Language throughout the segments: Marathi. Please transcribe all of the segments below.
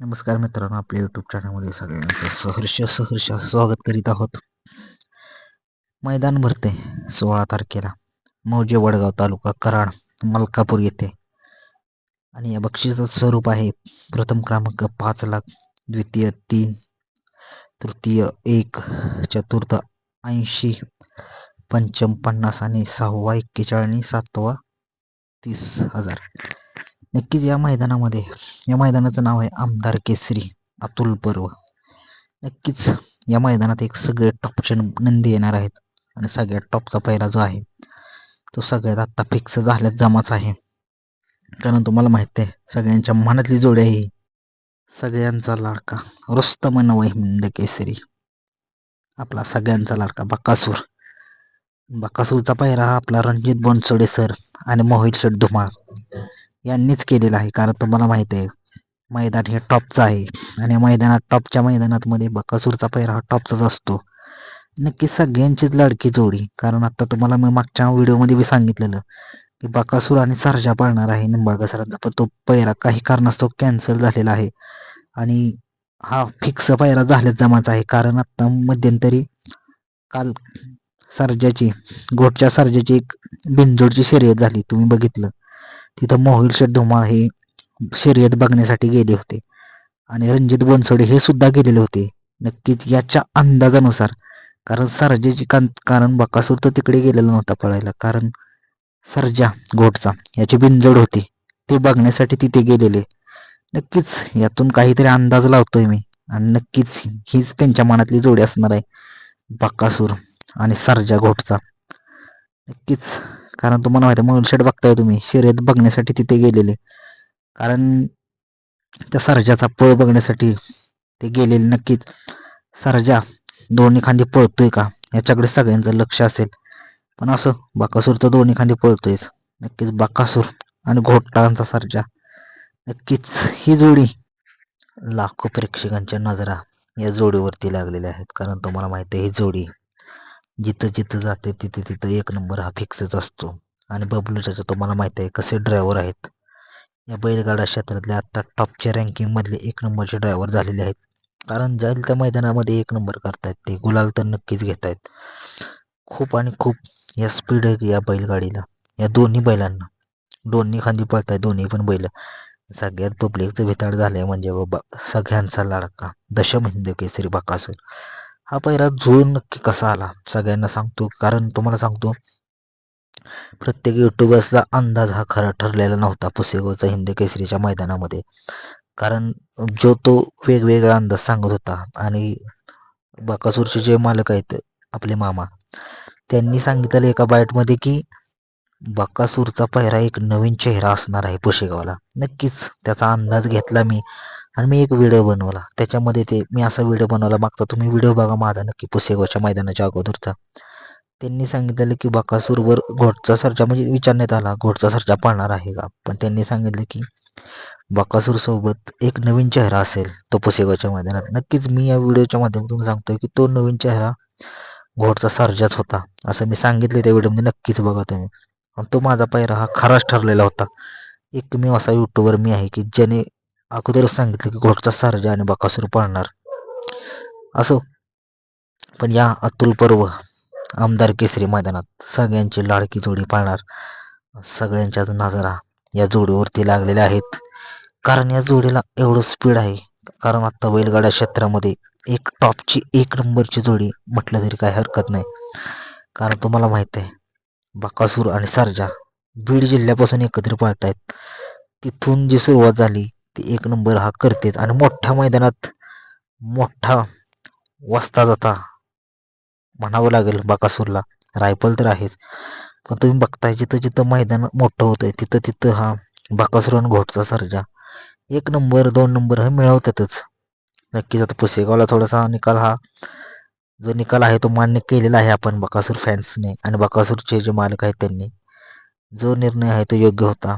नमस्कार मित्रांनो आपल्या यूट्यूब चॅनलमध्ये सगळ्यांचं सहर्ष सहर्ष स्वागत करीत आहोत. मैदान भरते सोळा तारखेला. मौजे वडगाव तालुका कराड मलकापूर येथे. आणि या बक्षिसाचं स्वरूप आहे प्रथम क्रमांक पाच लाख द्वितीय तीन तृतीय एक चतुर्थ ऐंशी पंचम पन्नास आणि सहावा एक्केचाळीस सातवा तीस हजार. नक्कीच या मैदानामध्ये या मैदानाचं नाव आहे आमदार केसरी अतुल पर्व. नक्कीच या मैदानात एक सगळे टॉपचे नंदी येणार आहेत. आणि सगळ्यात टॉपचा पहिला जो आहे तो सगळ्यात आत्ता फिक्स झाल्यात जमाच आहे. कारण तुम्हाला माहिती आहे सगळ्यांच्या मनातली जोडी आहे सगळ्यांचा लाडका रुस्तम नवय हिंद केसरी. आपला सगळ्यांचा लाडका बकासूर. बकासूरचा पहिरा हा आपला रणजित बोनसोडे सर आणि मोहित शेठ धुमाळ. यांनीच केलेला आहे. कारण तुम्हाला माहिती आहे मैदान हे टॉपचं आहे. आणि मैदानात टॉपच्या मैदानात मध्ये बकासूरचा पहिरा हा टॉपचाच असतो. नक्की सगळ्यांचीच लाडकी जोडी. कारण आता तुम्हाला मी मागच्या व्हिडिओमध्ये बी सांगितलेलं की बकासूर आणि सरजा पाळणार आहे निंबाळकर सरांचा पण तो पहिरा काही कारणास्तव कॅन्सल झालेला आहे. आणि हा फिक्स पहिरा झाल्याच जमाचा आहे. कारण आत्ता मध्यंतरी काल सरजाची घोटच्या सरजाची एक बिनजोडची शर्यत झाली. तुम्ही बघितलं. तिथं मोहिल शेठ धुमाळ हे शर्यत बघण्यासाठी गेले होते. आणि रणजित बनसोडे हे सुद्धा गेलेले होते नक्कीच याच्या अंदाजानुसार. कारण सर्जाची कारण बकासूर तर तिकडे गेलेला नव्हता पळायला. कारण सरजा घोटचा याची बिनजोड होती. ते बघण्यासाठी तिथे गेलेले. नक्कीच यातून काहीतरी अंदाज लावतोय मी. आणि नक्कीच हीच त्यांच्या मनातली जोडी असणार आहे बकासूर आणि सरजा घोटचा. नक्कीच कारण तुम्हाला माहिती आहे मोलशेट बघताय तुम्ही. शर्यत बघण्यासाठी तिथे गेलेले. कारण त्या सर्जाचा पळ बघण्यासाठी ते गेलेले नक्कीच. सर्जा दोन्ही खांदी पळतोय का? याच्याकडे सगळ्यांचं लक्ष असेल. पण असं बाकासूर तर दोन्ही खांदी पळतोयच. नक्कीच बाकासूर आणि घोटाळांचा सर्जा. नक्कीच ही जोडी लाखो प्रेक्षकांच्या नजरा या जोडीवरती लागलेल्या आहेत. कारण तुम्हाला माहिती आहे ही जोडी जिथं जिथं जाते तिथे तिथं एक नंबर हा फिक्सच असतो. आणि बबलूच्या तुम्हाला माहीत आहे कसे ड्रायव्हर आहेत. या बैलगाडा क्षेत्रातले आत्ता टॉपच्या रँकिंगमधले एक नंबरचे ड्रायव्हर झालेले आहेत. कारण जाईल त्या मैदानामध्ये एक नंबर करतायत ते. गुलाल तर नक्कीच घेत आहेत खूप आणि खूप या स्पीड आहे या बैलगाडीला. या दोन्ही बैलांना. दोन्ही खांदी पळताय दोन्ही पण बैल. सगळ्यात पब्लिकचं भिताड झालं आहे म्हणजे बाबा सगळ्यांचा लाडका. दशम हिंद केसरी बाकासूर. हा पहिला जुळून नक्की कसा आला? सगळ्यांना सांगतो कारण तुम्हाला सांगतो प्रत्येक युट्यूबर्सला अंदाज हा खरा ठरलेला नव्हता पुसेगावचा हिंद केसरीच्या मैदानामध्ये. कारण जो तो वेगवेगळा अंदाज सांगत होता आणि बाकासूरचे जे मालक आहेत आपले मामा त्यांनी सांगितलं एका बाईटमध्ये की बाकासूरचा पहिरा एक नवीन चेहरा असणार आहे पुशेगावला नक्कीच त्याचा अंदाज घेतला मी. आणि मी एक व्हिडिओ बनवला. त्याच्यामध्ये ते मी असा व्हिडिओ बनवला मागचा तुम्ही व्हिडिओ बघा माझा नक्की. पुसेगावच्या मैदानाच्या अगोदरचा. त्यांनी सांगितलेलं की बकासूरवर घोटचा सरजा म्हणजे विचारण्यात आला घोटचा सरजा पाळणार आहे का? पण त्यांनी सांगितलं की बकासूरसोबत एक नवीन चेहरा असेल तो पुसेगावच्या मैदानात. नक्कीच मी या व्हिडिओच्या माध्यमातून सांगतोय की तो नवीन चेहरा घोटचा सर्जाच होता असं मी सांगितले त्या व्हिडिओमध्ये नक्कीच बघा तुम्ही. आणि तो माझा पायरा हा खराच ठरलेला होता. एक मी असा युट्यूबर मी आहे की ज्याने अगोदरच सांगितलं की घोटचा सारजा आणि बकासूर पाळणार. असो पण या अतुल पर्व आमदार केसरी मैदानात सगळ्यांची लाडकी जोडी पाळणार. सगळ्यांच्याच नजरा या जोडीवरती लागलेल्या आहेत. कारण या जोडीला एवढं स्पीड आहे. कारण आत्ता बैलगाड्या क्षेत्रामध्ये एक टॉपची एक नंबरची जोडी म्हटलं तरी काही हरकत नाही. कारण तुम्हाला माहीत आहे बकासूर आणि सरजा बीड जिल्ह्यापासून एकत्र पाळतायत. तिथून जी सुरुवात झाली ती एक नंबर हा करतेत. आणि मोठ्या मैदानात मोठा वस्ता जाता म्हणावं लागेल बाकासूरला. रायफल तर आहेच. पण तुम्ही बघताय जिथं जिथं मैदान मोठं होतंय तिथं तिथं हा बाकासूर आणि घोटचा सर्जा. एक नंबर दोन नंबर हे मिळवतातच. नक्कीच आता पुसेगावला थोडासा निकाल हा जो निकाल आहे तो मान्य केलेला आहे आपण बकासूर फॅन्सने आणि बकासूरचे जे मालक आहेत त्यांनी. जो निर्णय आहे तो योग्य होता.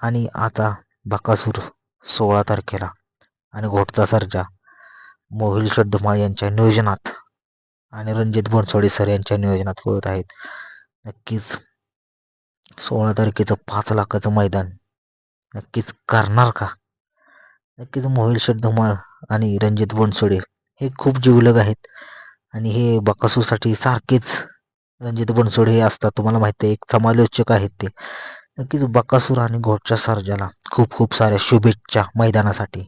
आणि आता बकासूर सोळा तारखेला. आणि घोटचा सर्जा. मोहिल धुमाळ यांच्या नियोजनात. आणि रणजित बोनसोडी सर यांच्या नियोजनात होत आहेत. नक्कीच सोळा तारखेचं पाच लाखाचं मैदान. नक्कीच करणार का? नक्कीच मोहिल धुमाळ आणि रणजित बनसोडे हे खूप जिवलग आहेत. आणि हे बकासूसाठी सारखेच रणजित बनसोडे हे असतात. तुम्हाला माहिती आहे एक समालोचक आहेत ते. नक्कीच बकासूर आणि घोटच्या सर्जाला खूप खूप साऱ्या शुभेच्छा मैदानासाठी.